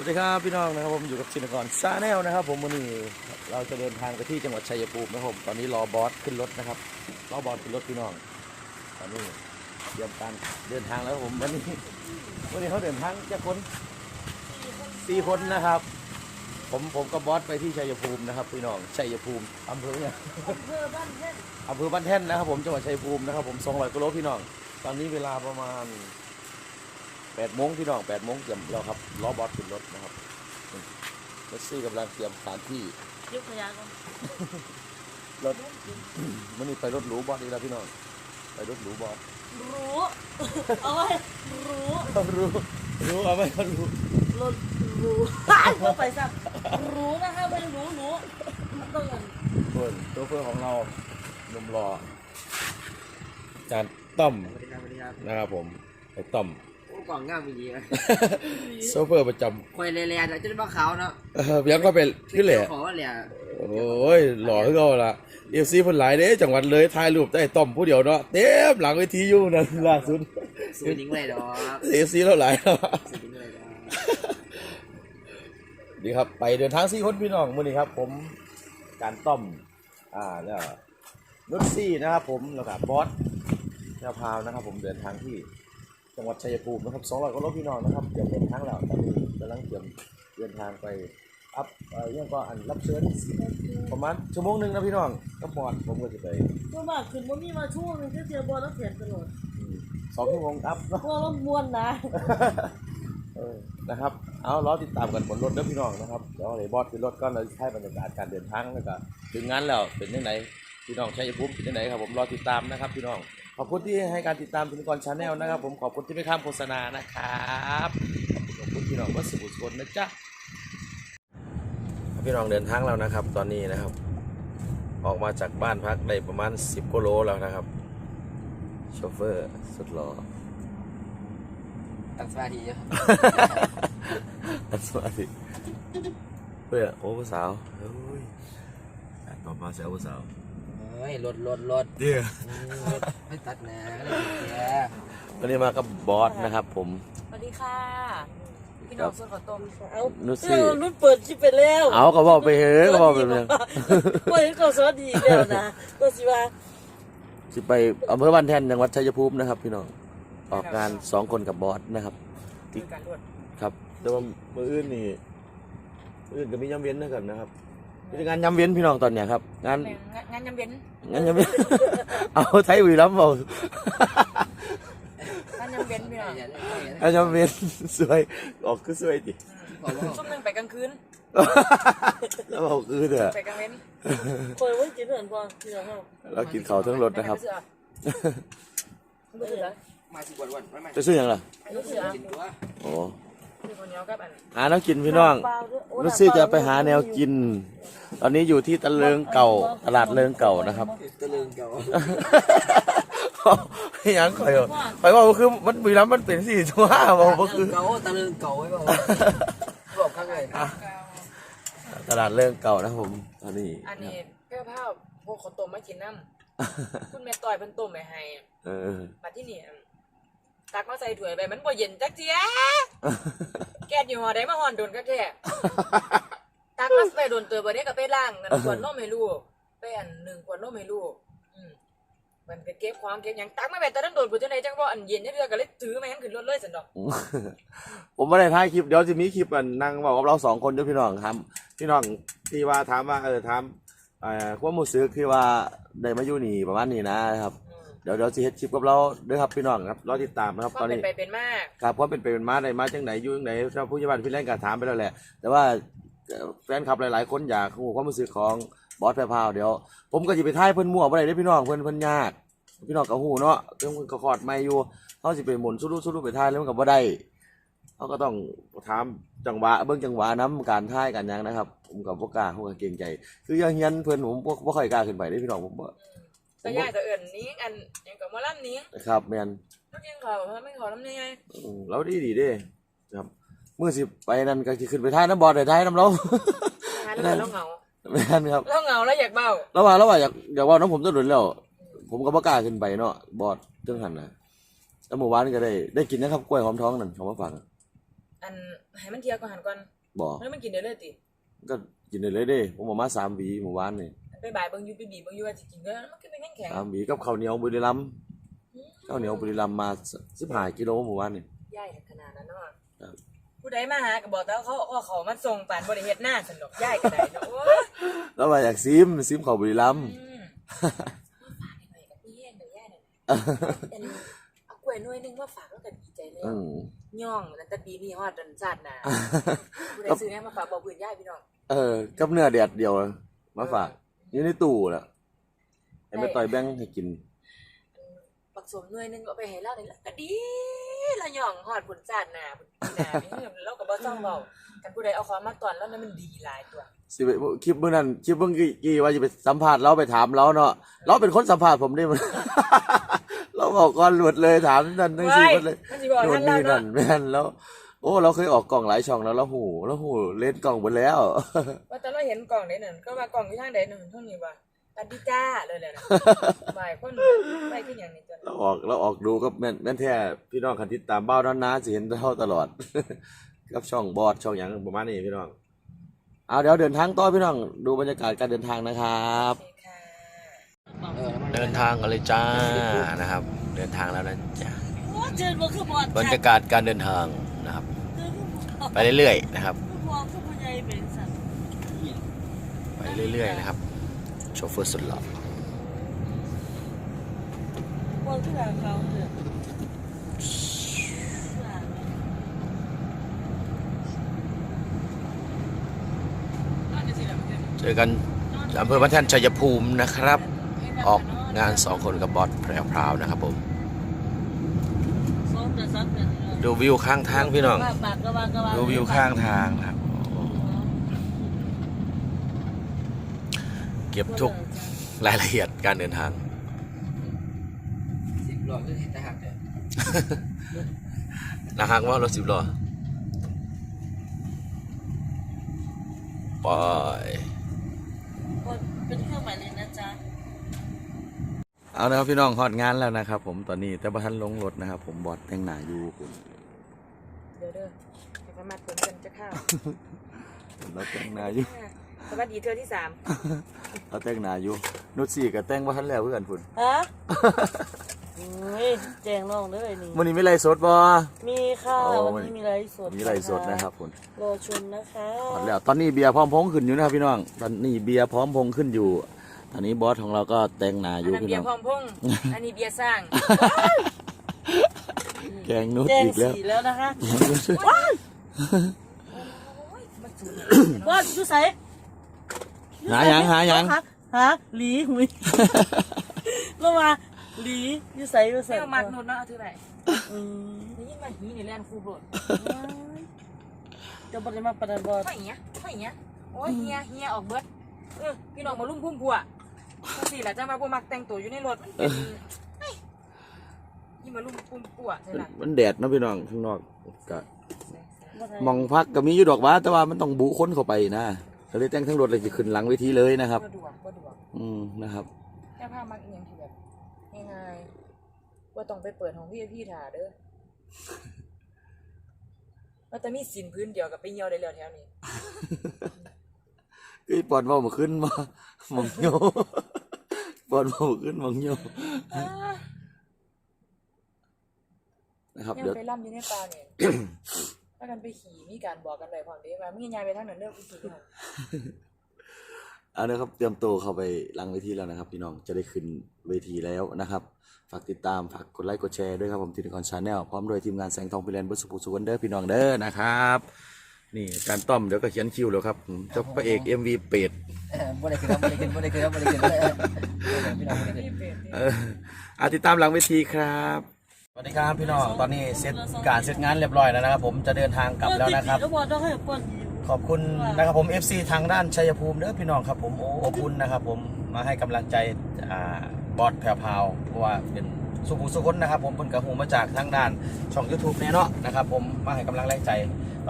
วัสดีครับพี่น้องนะครับผมอยู่กับชินกรซาแนลนะครับ ผมวันนี้เราจะเดินทางไปที่จังหวัดชัยภูมินะครับผมตอนนี้รอบอสขึ้นรถนะครับรอบอสขึ้นรถพี่น้อง ตอนนี้เตรียมการเดินทางแล้วครับผมวันนี้วันนี้เขาเดินทางจะคนสี่คนนะครับ ผมผมกับบอสไปที่ชัยภูมินะครับพี่น้องชัยภูมิอำเภอเนี่ยอำเภอบ้านแท่นอำเภอบ้านแท่นนะครับ ผมจังหวัดชัยภูมินะครับ ผม200กิโลพี่น้อง ตอนนี้เวลาประมาณ 8โมงพี่น้อง8โมงเตรียมแล้วครับล้อบอสขึ้นรถนะครับรถซี่กำลังเตรียมสถานที่ยุคพยาก่อนรถมันนี่ไปรถหรูบอสอีกแล้วพี่น้องไปรถหรูบอสรู้เอาไว้รู้รู้รู้เอาไหมเขารู้รถรู้เข้าไปสักรู้นะคะไม่รู้รู้มันต้องอย่างส่วนตัวเพื่อนของเราหนุ่มรอจานต้อมสวัสดีครับสวัสดีครับนะครับผมไอ้ต้อม โอ้กล่องง่ามดีนะโซเฟอร์ประจคอยเลียๆจะได้มาขาวเนาะำเออยังก็เป็นขึ้นแหละขอว่าเลียโอ้ยหล่อขึ้นเขาละเอฟซีเพิ่นหลายเด้จังหวัดเลยถ่ายรูปได้ต้อมผู้เดียวเนาะเต็มหลังเวทีอยู่นั่นล่าสุดสูนิ้งเลยดอกเอฟซีเราหลายเนาะสูนิ้งเลยดอกดีครับไปเดินทางสี่คนพี่น้องมื้อนี้ครับ ผมการต้อมอ่าแล้วนุชซี่นะครับผมแล้วก็บอสแนวพราวนะครับ ผมเดินทางที่ จังหวัดชัยภูมินะครับ200กว่าโลพี่น้องนะครับเตรียมเดินทางแล้วตอนนี้กำลังเตรียมเดินทางไปอัพเอ่อเรื่องก็อันรับเชิญประมาณชั่วโมงหนึงนะพี่น้องก็บอสผมก็จะไปก็มากขึ้นว่ามีมาช่วงนึงที่เสียบอลแล้วเสียนตลอดอืมสองชั่วโมงอัพเนาะกลัวว่ามวนนะ เออนะครับ เอาล้อติดตามกันบนรถเด้อพี่น้องนะครับ เดี๋ยวเลยบอสขึ้นรถก็เราให้บรรยากาศการเดินทางแล้วก็ถึงงานแล้วเป็นยังไงพี่น้องชัยภูมิเป็นยังไงครับผมรอติดตามนะครับพี่น้อง ขอบคุณที่ให้การติดตามทุนกรชาแนลนะครับ ผมขอบคุณที่ไม่ข้ามโฆษณานะครับขอบคุณพี่น้องวัดสุบุชนนะจ๊ะพี่น้องเดินทางแล้วนะครับ ตอนนี้นะครับ ออกมาจากบ้านพักได้ประมาณ 10กิโลแล้วนะครับโชเฟอร์สุดหล่อตั้งสมาธิเยอะอันสวัสดีเพื่อโอ้ผู้สาวเฮ้ยอะต่อมาเสียผู้สาว เฮ้ยรถรถรถเดี๋ยวไม่ตัดแหน่เลยแกวันนี้มากับบอสนะครับ ผม สวัสดีค่ะ พี่น้องส่วนขอต้มเอานุชเอซี่อนุ่นเปิดคลิปไปแล้วเอาก็บอกไปเฮ้ยก็บอกไปเลยว่าอย่างก็สวัสดีอีกแล้วนะก็สิว่าสิไปอำเภอบ้านแท่นจังหวัดชัยภูมินะครับ พี่น้องออกงานสองคนกับบอสนะครับคือการรวดครับ แต่ว่ามืออื่นนี่มื้ออื่นก็มีย้ำเว้นนะครับนะครับ มีงานย้ำเว้นพี่น้องตอนเนี้ยครับงานงานยำเย็นงานย้ำเว้น เอาไทยวีรัมเอางานยำเย็นพี่น้องงานย้ำเว้นสวยออกคือสวยดิช่วงนึงไปกลางคืนแล้วบอกคือเถอะไปกลางเว้นเปิดไว้กินเถื่อนพอพี่น้องเรากินเขาวทั้งรถนะครับไม่เสือมาสิบวันวันไม่ไม่จะซื้อหยังล่ะไม่เสือ กินตัว โอ้คือคนเหนียวกับอันหาแนวกินพี่น้องรู้สึกจะไปหาแนวกิน ตอนนี้อยู่ที่ตะเลิงเก่าตลาดเลิงเก่านะครับตะลึงเก่าหยังข่อยว่าข่อยว่ามันคือมันบุรีรัมย์มันเป็นสี่ชั่วห้าบอกว่าคือเก่าตะลึงเก่าไว้ป่าวบอกข้างในตลาดเลิงเก่านะครับผมตอนนี้อันนี้แก้วผ้าพวกขอต้มมากินน้ำคุณแม่ต่อยเป็นต้มไปให้เออมาที่นี่ ตักมาใส่ถ้วยไปมันบ่เย็นจักเทียแกดอยู่หอได้มาหอนโดนก็แท้ตักมาใส่โดนเตอบ่ได้ก็ไปล้างนั่นขวดนมให้ลูกไปอันหนึ่งขวดนมให้ลูกอืมมันก็เก็บความเก็บหยังตักมาแบบตอนนั้นโดนบ่จังไดจังว่าอันเย็นนี่เรือก็เลยถือมาให้มันขึ้นรถเลยซั่นดอก ผมไม่ได้ถ่ายคลิปเดี๋ยวจะมีคลิปอันนั่งบอกกับเราสองคนด้วยพี่น้องครับ พี่น้องที่ว่าถามว่าเออถามเอ่อความรู้สึกที่ว่าได้มาอยู่นี่ประมาณนี้นะครับอืมเดี๋ยวเดี๋ยวสิเฮ็ดคลิปกับเราด้วยครับพี่น้องครับรอติดตามนะครับควาตอมนเป็นนี้ไปเป็นมาครับว่าเป็นไปเป็นมาได้มาจังไหนอยู่จังไหนถ้าผู้ใหญ่บ้านพี่แรงก็ถามไปแล้วแหละ แต่ว่าเอ่อแฟนคลับหลาย ๆ คนอยากรู้ความรู้สึกของบอสแพรพราวเดี๋ยว ผมก็จะไปท่ายเพิ่นมั่วบ่ได้เด้อพี่น้องเพิ่นเพิ่นยากพี่น้องก็ฮู้เนาะเพิ่นเพิ่นก็คอดไม่อยู่เฮาสิไปหมุนสู้ๆสู้ๆไปท่ายแล้วมันก็บ่ได้เฮาก็ต้องถามจังหวะเบิ่งจังหวะนํการท่ายกันหยังนะครับ ผมก็บ่กล้าผมก็เกรงใจ คืออย่างเฮียนเพิ่นผมบ่บ่ค่อยกล้าขึ้นไปเด้อพี่น้องผม บ่แต่ยายก็เอิ้นนี้อันหยังก็มาล่ำนี้ครับแม่นนักเรียนเขาว่าไม่ขอน้ำนี่ไงอืมเราดีดีเด้ครับมื้อสิไปนั่นก็สิขึ้นไปท่ายน้ำบอสได้ท่ายน้ำเราหาเรื่องเราเหงาแม่นครับเราเหงาแล้วอยากเบ้าระหว่างระหว่างอยากอยากเว่าน้องผมจะหลุดแล้ว ผมก็บ่กล้าขึ้นไปเนาะบอดเรื่องหันนะแล้วหมู่บ้านก็ได้ได้กินนะครับกล้วยหอมท้องนั่นเขามาฝากอันให้มันเที่ยวก่อนหันก่อนบอกแล้วมันกินได้เลยติก็กินได้เลยเด้ผมเออกมาสามหวีเมื่อวานนี่ ไปบ่ายเบิ่งอยู่ไปบีบเบิ่งอยู่ว่าสิกินได้มันก็เป็นแข็งสามหวีกับข้าวเหนียวบุรีรัมย์ข้าวเหนียวบุรีรัมย์มาสิบห้ากิโลเมื่อวานนี่ๆย่ายขนาดนั้นเนาะครับ ผู้ใดมาหาก็บอกแต่ว่าเขาเอาเขามาส่งปานบ่ได้เฮ็ดหน้าสนุกย่ายก็ได้เนาะโอ้ยแล้วมาอยากซิมซิมข้าวบุรีรัมย์อืมฝากให้หน่อยกับพี่แห้งเดี๋ยวย่ายหน่อยอันนี้เอากล้วยหน่วยหนึงมาฝากแล้วก็ดีใจแล้ว อืม ย่องตั้งแต่ปีนี้ฮอดจนชาติหน้าผู้ใดซื้อให้มาฝากบอกเพื่อนย่ายพี่น้อง เออ กับเนื้อแดดเดียวมาฝาก อยู่ในตู้แหละไอ้แม่ต่อยแบงค์ให้กินปักสมหน่วยหนึงก็เอาไปให้เราได้ละก็ดีละย่องฮอดผลชาติหน้าผลปีหน้านี่เราก็บ่ต้องเว้ากันผู้ใดเอาของมาตอนแล้วนั้นมันดีหลายตัว สิไปคลิปเมื่อนั้นคลิปเมื่อกี้กี้ว่าจะไปสัมภาษณ์เราไปถามเราเนาะเราเป็นคนสัมภาษณ์ผมได้มัน เราบอกก่อนหลุดเลยถามนั่นนั่นสิหมดเลย มันสิบอกโน่ท่านนเรานี่นั่เนาะนแม่นแล้วโอ้เราเคยออกกล่องหลายช่องแล้วแล้วหูแล้วหูเล่นกล่องหมดแล้ว ว่าแต่เราเห็นกล่องไหนนั่นก็ว่ากล่องอยู่ทางใดนั่นเท่านี้ว่าตัดดิจ้าเลยแหละนะบ่ายคนไปที่อย่างนี้จนเราออกเราออกดูก็แม่นแม่นแท้พี่น้องคันติดตามเบ้านั้นนะสิเห็นเราตลอด กับช่องบอดช่องอย่างประมาณนี้พี่น้องเอาเดี๋ยวเดินทางต่อพี่น้องดูบรรยากาศการเดินทางนะครับโอเคค่ะเออน้ำมันเดินทางกันเลยจ้านะครับ เดินทางแล้วนะจ้าโอ้เจอมาคือบอดบรรยากาศการเดินทางนะครับ ไปเรื่อยๆนะครับคือพอคือพญายเป็นสัตว์ไปเรื่อยๆนะครับ โชเฟอร์สุดหล่อพอคือหางเขาเถอะเจอกันอำเภอพันแท่นชัยภูมินะครับ ออกงานสองคนกับบอสแพรวพราวนะครับผม ซ้อมแต่ซ้ำแต่ดูวิวข้างทางพี่น้อง ปากกระวางกระวางดูวิวข้างทางนะครับ เก็บทุกรายละเอียดการเดินทาง สิบหลอดก็เห็นแต่หักเลยนะฮะว่ารถสิบล้อปล่อย เป็นเครื่องหมายเลยนะจ๊ะ เอานะครับพี่น้องฮอดงานแล้วนะครับ ผมตอนนี้แต่ประทันลงรถนะครับ ผมบอสแต่งหน้าอยู่ผมเดี๋ยวเด้อให้สามารถผลกันจะเข้าเราแต่งหน้าอยู่สวัสดีเธอที่สามเราแต่งหน้าอยู่นุชสี่กับแต่งว่าทันแล้วเพื่อนพุ่นฮะเฮ้ยแจงน้องเลยนี่วันนี้ไม่ไรสดบ่มีค่ะโอ้วันนี้มีไลฟ์สดมีไรสดนะครับคุณรอชมนะคะฮอดแล้วตอนนี้เบียร์พร้อมพงขึ้นอยู่นะครับพี่น้องตอนนี้เบียร์พร้อมพงขึ้นอยู่ ตอนนี้บอสของเราก็แต่งหน้าออันยู่นั้นพี่เบียน้อง ร์พร้อมพงษ์อันนี้เบียร์สร้างแกงนุชแจงอีกแล้วสีแล้วนะคะแกงนุชมันสูงว่าดูใส่หายังหายังฮะหลีหุยลงมาหลีอยู่ใส่อยู่ใส่ไม่เอามักนุดเนาะเอาเท่าไหร่อืมนี่ยินมาหีนี่แล่นคูโรดจะบริมาปนันบอดไม่เงี้ยไม่เงี้ยโอ้ยเฮียเฮียออกเบิดเออพี่น้องมาลุ่มพุ่มพัว จังสี่แหละจะมาพวกมักแต่งตัวอยู่ในรถมันเป็นเฮ้ยนี่มาลุ่มพุ่มพัวใช่ไหมมันแดดเนาะพี่น้องข้างนอกก็มองพักก็มีอยู่ดอกว่า แต่ว่ามันต้องบุคนเข้าไปนะก็เลยแต่งทั้งรถเลยจะขึ้นหลังเวทีเลยนะครับสะดวกสะดวกอืมนะครับแค่ผ้ามักอีกอย่างที่แบบง่ายๆว่าต้องไปเปิดของพี่พี่ถ่าเด้อว่าแต่มีสินพื้นเดียวกับไปเหี่ยวได้แล้วแถวนี้ เอ้ยปอนเว่ามาขึ้นมามองโยปอนเว่ามาขึ้นมองโยนะครับยังเดี๋ยว ไปล่ำอยู่ในป่าเนี่ย ถ้ากันไปขี่มีการบอกกันไปพร้อมเด้ว่ามึงยายไปทางนั้นเด้อกูขี่ทางเอาละครับเตรียมตัวเข้าไปหลังเวทีแล้วนะครับ พี่น้องจะได้ขึ้นเวทีแล้วนะครับ ฝากติดตามฝากกดไลค์กดแชร์ด้วยครับผมทีนคอนชาแนลพร้อมโดยทีมงานแสงทองพิเรนบุษภูสุวรรณเด้อพี่น้องเด้อนะครับ นี่การต้อมเดี๋ยวก็เขียนคิวแล้วครับอืมเจ้าพระเอก MV เป็ด เออบ่ได้ขึ้นครับบ่ได้ขึ้นบ่ได้ขึ้นครับบ่ได้ขึ้นเออพี่น้องบ่ได้ขึ้นนี่เป็นเอออาติดตามหลังเวทีครับ สวัสดีครับพี่น้อง ตอนนี้เสร็จการเสร็จงานเรียบร้อยแล้วนะครับผมจะเดินทางกลับแล้วนะครับ ก็บอดต้องให้ปวดขอบคุณนะครับผม FC ทางด้านชัยภูมิเด้อพี่น้องครับผมโอ้อบอุ่นนะครับผมมาให้กำลังใจอ่าบอสแพรวพราวเพราะว่าเป็นสุขุสุขนนะครับผมเพิ่นกระหูมาจากทางด้านช่อง YouTube เนี่ยเนาะนะครับผมมาให้กำลังแรงใจ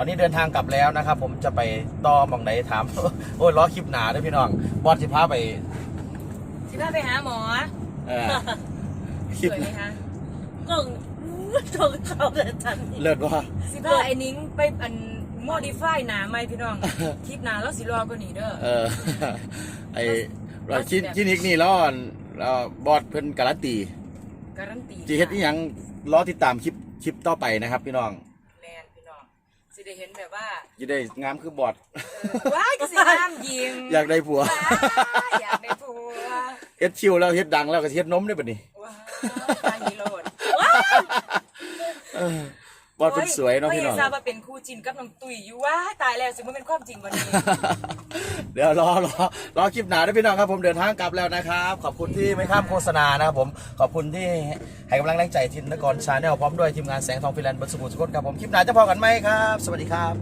ตอนนี้เดินทางกลับแล้วนะครับ ผมจะไปต่อหมองไหนถาม โอ้ยล้อคลิปหนาเด้อพี่น้องบอสสิพาไปสิพาไปหาหมอเออคสลิปวยไหมคะก็จงเขาแต่ฉันนี่เลิศว่า สิพาไอ้นิ้งไปอันโมดิฟายหนาไหมพี่น้อง คลิปหนาแล้วสิรอกว่านี้เด้อ เออ ไอ้เราคลิคลินิกนี่ล้อนเราบอสเพิ่นการันตี การันตีจีเฮ็ดอีหยังรอติดตามคลิปคลิปต่อไปนะครับ พี่น้องแมนพี่น้อง สิได้เห็นแบบว่าจะได้งามคือบอสเออว้ายก็สิน้ำยิงอยากได้ผัว ว้ายอยากได้ผัวเฮ็ดชิวแล้วเฮ็ดดังแล้วก็สิเฮ็ดนมได้บัดนี้ ว้ายฮีโร่เออ บอสเพิ่นสวยเนาะพี่น้องทราบว่าเป็นคู่จินกับน้องตุ้ยอยู่ว้ายตายแล้วสิมันเป็นความจริงวันนี้ เดี๋ยวรอรอรอคลิปหนาด้วยพี่น้องครับผมเดินทางกลับแล้วนะครับ ขอบคุณที่ไม่ข้ามโฆษณานะครับผมขอบคุณที่ให้กำลังแรงใจทินนกรชาแนลพร้อมด้วยทีมงานแสงทองฟิแลนด์บนสมุทรสกลครับผมคลิปหนาจะพอกันไหมครับ สวัสดีครับ